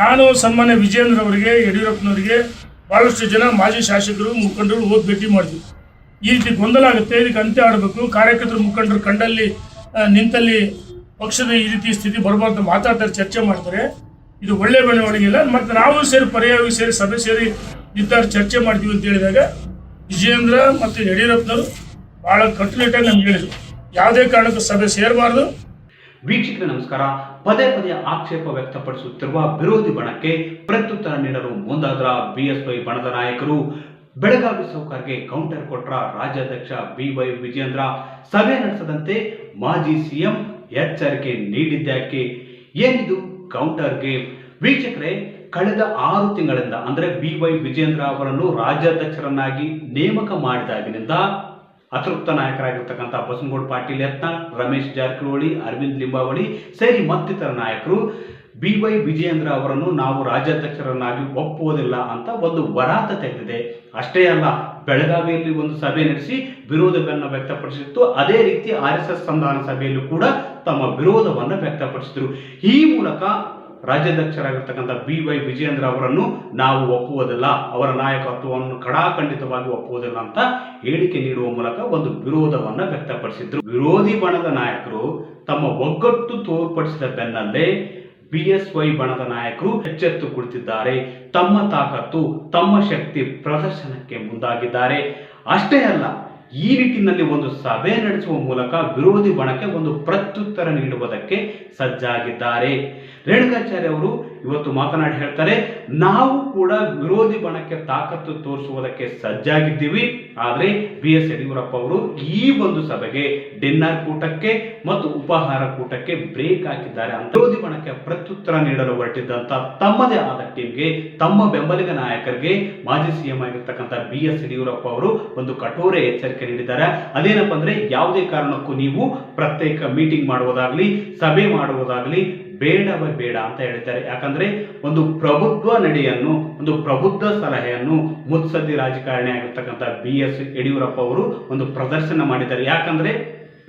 ನಾನು ಸನ್ಮಾನ್ಯ ವಿಜಯೇಂದ್ರ ಅವರಿಗೆ, ಯಡಿಯೂರಪ್ಪನವರಿಗೆ ಭಾಳಷ್ಟು ಜನ ಮಾಜಿ ಶಾಸಕರು, ಮುಖಂಡರು ಹೋಗಿ ಭೇಟಿ ಮಾಡಿದ್ವಿ ಈ ರೀತಿ ಗೊಂದಲ ಆಗುತ್ತೆ, ಇದಕ್ಕೆ ಅಂತ್ಯ ಆಡಬೇಕು ಕಾರ್ಯಕರ್ತರು ಮುಖಂಡರು ಕಂಡಲ್ಲಿ ನಿಂತಲ್ಲಿ ಪಕ್ಷದ ಈ ರೀತಿ ಸ್ಥಿತಿ ಬರಬಾರ್ದು ಮಾತಾಡ್ತಾರೆ, ಚರ್ಚೆ ಮಾಡ್ತಾರೆ. ಇದು ಒಳ್ಳೆ ಬೆಳವಣಿಗೆ ಇಲ್ಲ. ಮತ್ತು ನಾವು ಸೇರಿ, ಪರ್ಯಾಯವಾಗಿ ಸೇರಿ, ಸಭೆ ಸೇರಿ ನಿರ್ಧಾರ ಚರ್ಚೆ ಮಾಡ್ತೀವಿ ಅಂತ ಹೇಳಿದಾಗ ವಿಜಯೇಂದ್ರ ಮತ್ತು ಯಡಿಯೂರಪ್ಪನವರು ಭಾಳ ಕಟ್ಟುನಿಟ್ಟಾಗಿ ನಮ್ಗೆ ಹೇಳಿದರು. ಯಾವುದೇ ಕಾರಣಕ್ಕೂ ಸಭೆ ಸೇರಬಾರ್ದು. ವೀಕ್ಷಕರೇ ನಮಸ್ಕಾರ. ಪದೇ ಪದೇ ಆಕ್ಷೇಪ ವ್ಯಕ್ತಪಡಿಸುತ್ತಿರುವ ವಿರೋಧಿ ಬಣಕ್ಕೆ ಪ್ರತ್ಯುತ್ತರ ನೀಡಲು ಮುಂದಾದ್ರ ಬಿಎಸ್ವೈ ಬಣದ ನಾಯಕರು ಬೆಳಗಾವಿ ಸೌಕರ್ಗೆ ಕೌಂಟರ್ ಕೊಟ್ರ ರಾಜ್ಯಾಧ್ಯಕ್ಷ ಬಿವೈ ವಿಜೇಂದ್ರ ಸಭೆ ನಡೆಸದಂತೆ ಮಾಜಿ ಸಿಎಂ ಎಚ್ಚರಿಕೆ ನೀಡಿದ್ದಕ್ಕೆ ಏನಿದು ಕೌಂಟರ್ಗೆ ವೀಕ್ಷಕರೇ, ಕಳೆದ ಆರು ತಿಂಗಳಿಂದ ಅಂದರೆ ಬಿ ವೈ ವಿಜೇಂದ್ರ ಅವರನ್ನು ರಾಜ್ಯಾಧ್ಯಕ್ಷರನ್ನಾಗಿ ನೇಮಕ ಮಾಡಿದಾಗಿನಿಂದ ಅತೃಪ್ತ ನಾಯಕರಾಗಿರ್ತಕ್ಕಂಥ ಬಸನಗೌಡ ಪಾಟೀಲ್ ಯತ್ನ, ರಮೇಶ್ ಜಾರಕಿಹೊಳಿ, ಅರವಿಂದ್ ಲಿಂಬಾವಳಿ ಸೇರಿ ಮತ್ತಿತರ ನಾಯಕರು. ಬಿ ವೈ ವಿಜಯೇಂದ್ರ ಅವರನ್ನು ನಾವು ರಾಜ್ಯಾಧ್ಯಕ್ಷರನ್ನಾಗಿ ಒಪ್ಪುವುದಿಲ್ಲ ಅಂತ ಒಂದು ವರಾತ ತೆಗೆದಿದೆ. ಅಷ್ಟೇ ಅಲ್ಲ, ಬೆಳಗಾವಿಯಲ್ಲಿ ಒಂದು ಸಭೆ ನಡೆಸಿ ವಿರೋಧವನ್ನು ವ್ಯಕ್ತಪಡಿಸಿತ್ತು. ಅದೇ ರೀತಿ ಆರ್ ಎಸ್ ಎಸ್ ಸಂಧಾನ ಸಭೆಯಲ್ಲೂ ಕೂಡ ತಮ್ಮ ವಿರೋಧವನ್ನು ವ್ಯಕ್ತಪಡಿಸಿದರು. ಈ ಮೂಲಕ ರಾಜ್ಯಾಧ್ಯಕ್ಷರಾಗಿರ್ತಕ್ಕಂಥ ಬಿ ವೈ ವಿಜಯೇಂದ್ರ ಅವರನ್ನು ನಾವು ಒಪ್ಪುವುದಿಲ್ಲ. ಅವರ ನಾಯಕತ್ವವನ್ನು ಕಡಾಖಂಡಿತವಾಗಿ ಒಪ್ಪುವುದಿಲ್ಲ ಅಂತ ಹೇಳಿಕೆ ನೀಡುವ ಮೂಲಕ ಒಂದು ವಿರೋಧವನ್ನ ವ್ಯಕ್ತಪಡಿಸಿದ್ರು. ವಿರೋಧಿ ಬಣದ ನಾಯಕರು ತಮ್ಮ ಒಗ್ಗಟ್ಟು ತೋರ್ಪಡಿಸಿದ ಬೆನ್ನಲ್ಲೇ ಬಿಎಸ್ವೈ ಬಣದ ನಾಯಕರು ಎಚ್ಚೆತ್ತು ಕುಳಿತಿದ್ದಾರೆ. ತಮ್ಮ ತಾಕತ್ತು, ತಮ್ಮ ಶಕ್ತಿ ಪ್ರದರ್ಶನಕ್ಕೆ ಮುಂದಾಗಿದ್ದಾರೆ. ಅಷ್ಟೇ ಅಲ್ಲ ಈ ನಿಟ್ಟಿನಲ್ಲಿ ಒಂದು ಸಭೆ ನಡೆಸುವ ಮೂಲಕ ವಿರೋಧಿ ಬಣಕ್ಕೆ ಒಂದು ಪ್ರತ್ಯುತ್ತರ ನೀಡುವುದಕ್ಕೆ ಸಜ್ಜಾಗಿದ್ದಾರೆ. ರೇಣುಕಾಚಾರ್ಯ ಅವರು ಇವತ್ತು ಮಾತನಾಡಿ ಹೇಳ್ತಾರೆ, ನಾವು ಕೂಡ ವಿರೋಧಿ ಬಣಕ್ಕೆ ತಾಕತ್ತು ತೋರಿಸುವುದಕ್ಕೆ ಸಜ್ಜಾಗಿದ್ದೀವಿ. ಆದರೆ ಬಿ ಎಸ್ ಯಡಿಯೂರಪ್ಪ ಅವರು ಈ ಒಂದು ಸಭೆಗೆ ಡಿನ್ನರ್ ಕೂಟಕ್ಕೆ ಮತ್ತು ಉಪಾಹಾರ ಕೂಟಕ್ಕೆ ಬ್ರೇಕ್ ಹಾಕಿದ್ದಾರೆ ಅಂತ ವಿರೋಧಿ ಬಣಕ್ಕೆ ಪ್ರತ್ಯುತ್ತರ ನೀಡಲು ಹೊರಟಿದ್ದಂತ ತಮ್ಮದೇ ಆದ ಟೀಮ್ಗೆ, ತಮ್ಮ ಬೆಂಬಲಿಗ ನಾಯಕರಿಗೆ ಮಾಜಿ ಸಿಎಂ ಆಗಿರ್ತಕ್ಕಂಥ ಬಿ ಎಸ್ ಯಡಿಯೂರಪ್ಪ ಅವರು ಒಂದು ಕಠೋರ ಎಚ್ಚರಿಕೆ ನೀಡಿದ್ದಾರೆ. ಅದೇನಪ್ಪ ಅಂದ್ರೆ ಯಾವುದೇ ಕಾರಣಕ್ಕೂ ನೀವು ಪ್ರತ್ಯೇಕ ಮೀಟಿಂಗ್ ಮಾಡುವುದಾಗ್ಲಿ, ಸಭೆ ಮಾಡುವುದಾಗ್ಲಿ ಬೇಡವೇ ಬೇಡ ಅಂತ ಹೇಳ್ತಾರೆ. ಯಾಕಂದ್ರೆ ಒಂದು ಪ್ರಬುದ್ಧ ನಡೆಯನ್ನು, ಒಂದು ಪ್ರಬುದ್ಧ ಸಲಹೆಯನ್ನು ಮುತ್ಸದ್ದಿ ರಾಜಕಾರಣಿ ಆಗಿರ್ತಕ್ಕಂಥ ಬಿ ಎಸ್ ಯಡಿಯೂರಪ್ಪ ಅವರು ಒಂದು ಪ್ರದರ್ಶನ ಮಾಡಿದ್ದಾರೆ. ಯಾಕಂದ್ರೆ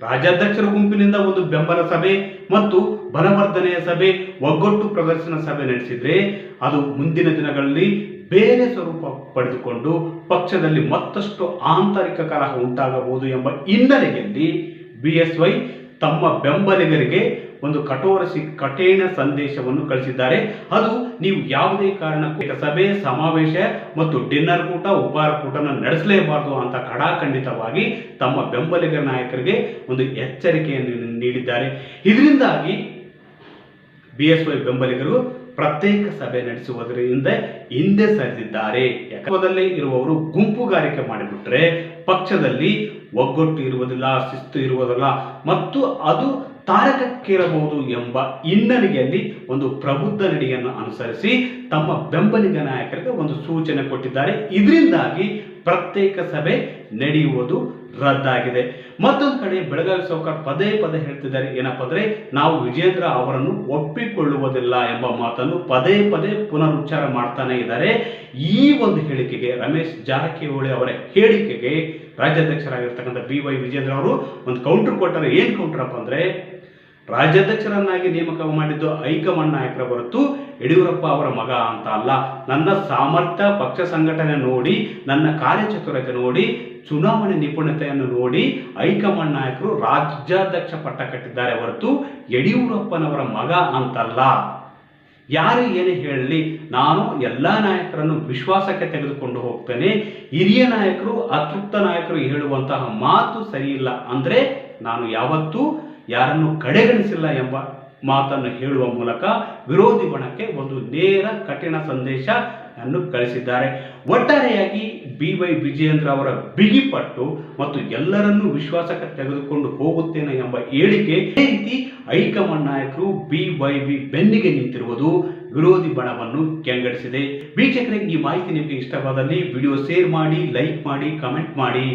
ರಾಜ್ಯಾಧ್ಯಕ್ಷರ ಗುಂಪಿನಿಂದ ಒಂದು ಬೆಂಬಲ ಸಭೆ ಮತ್ತು ಬಲವರ್ಧನೆಯ ಸಭೆ, ಒಗ್ಗಟ್ಟು ಪ್ರದರ್ಶನ ಸಭೆ ನಡೆಸಿದ್ರೆ ಅದು ಮುಂದಿನ ದಿನಗಳಲ್ಲಿ ಬೇರೆ ಸ್ವರೂಪ ಪಡೆದುಕೊಂಡು ಪಕ್ಷದಲ್ಲಿ ಮತ್ತಷ್ಟು ಆಂತರಿಕ ಕಲಹ ಉಂಟಾಗಬಹುದು ಎಂಬ ಹಿನ್ನೆಲೆಯಲ್ಲಿ ಬಿ ಎಸ್ ವೈ ತಮ್ಮ ಬೆಂಬಲಿಗರಿಗೆ ಒಂದು ಕಠೋರ ಕಠಿಣ ಸಂದೇಶವನ್ನು ಕಳಿಸಿದ್ದಾರೆ. ಅದು ನೀವು ಯಾವುದೇ ಕಾರಣಕ್ಕೂ ಸಭೆ, ಸಮಾವೇಶ ಮತ್ತು ಡಿನ್ನರ್ ಕೂಟ ಉಪಹಾರ ಕೂಟನ ನಡೆಸಲೇಬಾರದು ಅಂತ ಕಡಾಖಂಡಿತವಾಗಿ ತಮ್ಮ ಬೆಂಬಲಿಗರ ನಾಯಕರಿಗೆ ಒಂದು ಎಚ್ಚರಿಕೆಯನ್ನು ನೀಡಿದ್ದಾರೆ. ಇದರಿಂದಾಗಿ ಬಿ ಎಸ್ ವೈ ಬೆಂಬಲಿಗರು ಪ್ರತ್ಯೇಕ ಸಭೆ ನಡೆಸುವುದರಿಂದ ಹಿಂದೆ ಸರಿದಿದ್ದಾರೆ. ಯಾಕಂದ್ರೆ ಇರುವವರು ಗುಂಪುಗಾರಿಕೆ ಮಾಡಿಬಿಟ್ರೆ ಪಕ್ಷದಲ್ಲಿ ಒಗ್ಗಟ್ಟು ಇರುವುದಿಲ್ಲ, ಶಿಸ್ತು ಇರುವುದಿಲ್ಲ, ಮತ್ತು ಅದು ತಾರಕಕ್ಕೇರಬಹುದು ಎಂಬ ಹಿನ್ನೆಲೆಯಲ್ಲಿ ಒಂದು ಪ್ರಬುದ್ಧ ನಡೆಯನ್ನು ಅನುಸರಿಸಿ ತಮ್ಮ ಬೆಂಬಲಿಗ ನಾಯಕರಿಗೆ ಒಂದು ಸೂಚನೆ ಕೊಟ್ಟಿದ್ದಾರೆ. ಇದರಿಂದಾಗಿ ಪ್ರತ್ಯೇಕ ಸಭೆ ನಡೆಯುವುದು ರದ್ದಾಗಿದೆ. ಮತ್ತೊಂದು ಕಡೆ ಬೆಳಗಾವಿ ಸೌಕರ್ ಪದೇ ಪದೇ ಹೇಳ್ತಿದ್ದಾರೆ ಏನಪ್ಪ ಅಂದ್ರೆ ನಾವು ವಿಜೇಂದ್ರ ಅವರನ್ನು ಒಪ್ಪಿಕೊಳ್ಳುವುದಿಲ್ಲ ಎಂಬ ಮಾತನ್ನು ಪದೇ ಪದೇ ಪುನರುಚ್ಚಾರ ಮಾಡ್ತಾನೆ ಇದ್ದಾರೆ. ಈ ಒಂದು ಹೇಳಿಕೆಗೆ ರಮೇಶ್ ಜಾರಕಿಹೊಳಿ ಅವರ ಹೇಳಿಕೆಗೆ ರಾಜ್ಯಾಧ್ಯಕ್ಷರಾಗಿರ್ತಕ್ಕಂಥ ಬಿ ವೈ ವಿಜೇಂದ್ರ ಅವರು ಒಂದು ಕೌಂಟರ್ ಕೊಟ್ಟರೆ ಏನು ಕೌಂಟ್ರಪ್ಪ ಅಂದ್ರೆ, ರಾಜ್ಯಾಧ್ಯಕ್ಷರನ್ನಾಗಿ ನೇಮಕ ಮಾಡಿದ್ದು ಹೈಕಮಾಂಡ್ ನಾಯಕರ ಹೊರತು ಯಡಿಯೂರಪ್ಪ ಅವರ ಮಗ ಅಂತ ಅಲ್ಲ. ನನ್ನ ಸಾಮರ್ಥ್ಯ, ಪಕ್ಷ ಸಂಘಟನೆ ನೋಡಿ, ನನ್ನ ಕಾರ್ಯಚತುರತೆ ನೋಡಿ ಚುನಾವಣೆ ನಿಪುಣತೆಯನ್ನು ನೋಡಿ ಹೈಕಮಾಂಡ್ ನಾಯಕರು ರಾಜ್ಯಾಧ್ಯಕ್ಷ ಪಟ್ಟ ಕಟ್ಟಿದ್ದಾರೆ ಹೊರತು ಯಡಿಯೂರಪ್ಪನವರ ಮಗ ಅಂತಲ್ಲ. ಯಾರು ಏನೇ ಹೇಳಲಿ, ನಾನು ಎಲ್ಲ ನಾಯಕರನ್ನು ವಿಶ್ವಾಸಕ್ಕೆ ತೆಗೆದುಕೊಂಡು ಹೋಗ್ತೇನೆ. ಹಿರಿಯ ನಾಯಕರು, ಅತೃಪ್ತ ನಾಯಕರು ಹೇಳುವಂತಹ ಮಾತು ಸರಿಯಿಲ್ಲ ಅಂದರೆ ನಾನು ಯಾವತ್ತೂ ಯಾರನ್ನು ಕಡೆಗಣಿಸಿಲ್ಲ ಎಂಬ ಮಾತನ್ನು ಹೇಳುವ ಮೂಲಕ ವಿರೋಧಿ ಬಣಕ್ಕೆ ಒಂದು ನೇರ ಕಠಿಣ ಸಂದೇಶ ಅನ್ನು ಕಳಿಸಿದ್ದಾರೆ. ಒಟ್ಟಾರೆಯಾಗಿ ಬಿ ವೈ ವಿಜಯೇಂದ್ರ ಅವರ ಬಿಗಿಪಟ್ಟು ಮತ್ತು ಎಲ್ಲರನ್ನೂ ವಿಶ್ವಾಸಕ್ಕೆ ತೆಗೆದುಕೊಂಡು ಹೋಗುತ್ತೇನೆ ಎಂಬ ಹೇಳಿಕೆ ರೀತಿ ಹೈಕಮಾಂಡ್ ನಾಯಕರು ಬಿ ವೈ ಬಿ ಬೆನ್ನಿಗೆ ನಿಂತಿರುವುದು ವಿರೋಧಿ ಬಣವನ್ನು ಕೆಂಗಡಿಸಿದೆ. ವೀಕ್ಷಕರಿಗೆ ಈ ಮಾಹಿತಿ ನಿಮಗೆ ಇಷ್ಟವಾದಲ್ಲಿ ವಿಡಿಯೋ ಶೇರ್ ಮಾಡಿ, ಲೈಕ್ ಮಾಡಿ, ಕಮೆಂಟ್ ಮಾಡಿ.